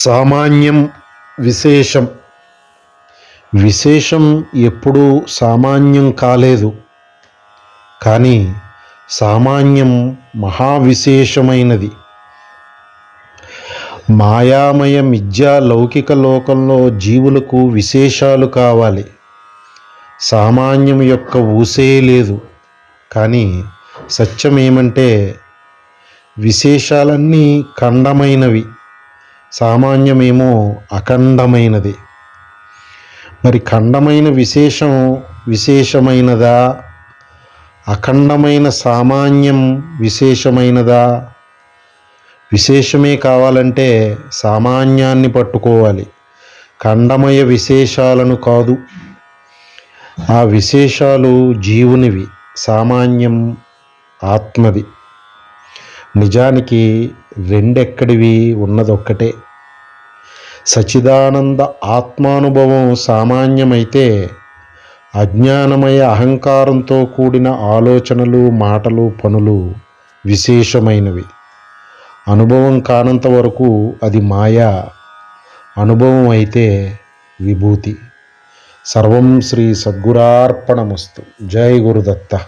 సామాన్యం విశేషం. విశేషం ఎప్పుడూ సామాన్యం కాలేదు. కానీ సామాన్యం మహావిశేషమైనది. మాయామయ మిథ్యా లౌకిక లోకంలో జీవులకు విశేషాలు కావాలి. సామాన్యం యొక్క ఊసే లేదు. కానీ సత్యం ఏమంటే విశేషాలన్నీ ఖండమైనవి. సామాన్యమేమో అఖండమైనది. మరి ఖండమైన విశేషం విశేషమైనదా? అఖండమైన సామాన్యం విశేషమైనదా? విశేషమే కావాలంటే సామాన్యాన్ని పట్టుకోవాలి. ఖండమయ విశేషాలను కాదు. ఆ విశేషాలు జీవునివి సామాన్యం ఆత్మది. నిజానికి రెండెక్కడివి ఉన్నదొక్కటే. సచిదానంద ఆత్మానుభవం సామాన్యమైతే అజ్ఞానమయ అహంకారంతో కూడిన ఆలోచనలు మాటలు పనులు విశేషమైనవి. అనుభవం కానంత వరకు అది మాయా అనుభవం అయితే విభూతి. సర్వం శ్రీ సద్గురార్పణమస్తు. జై గురుదత్త.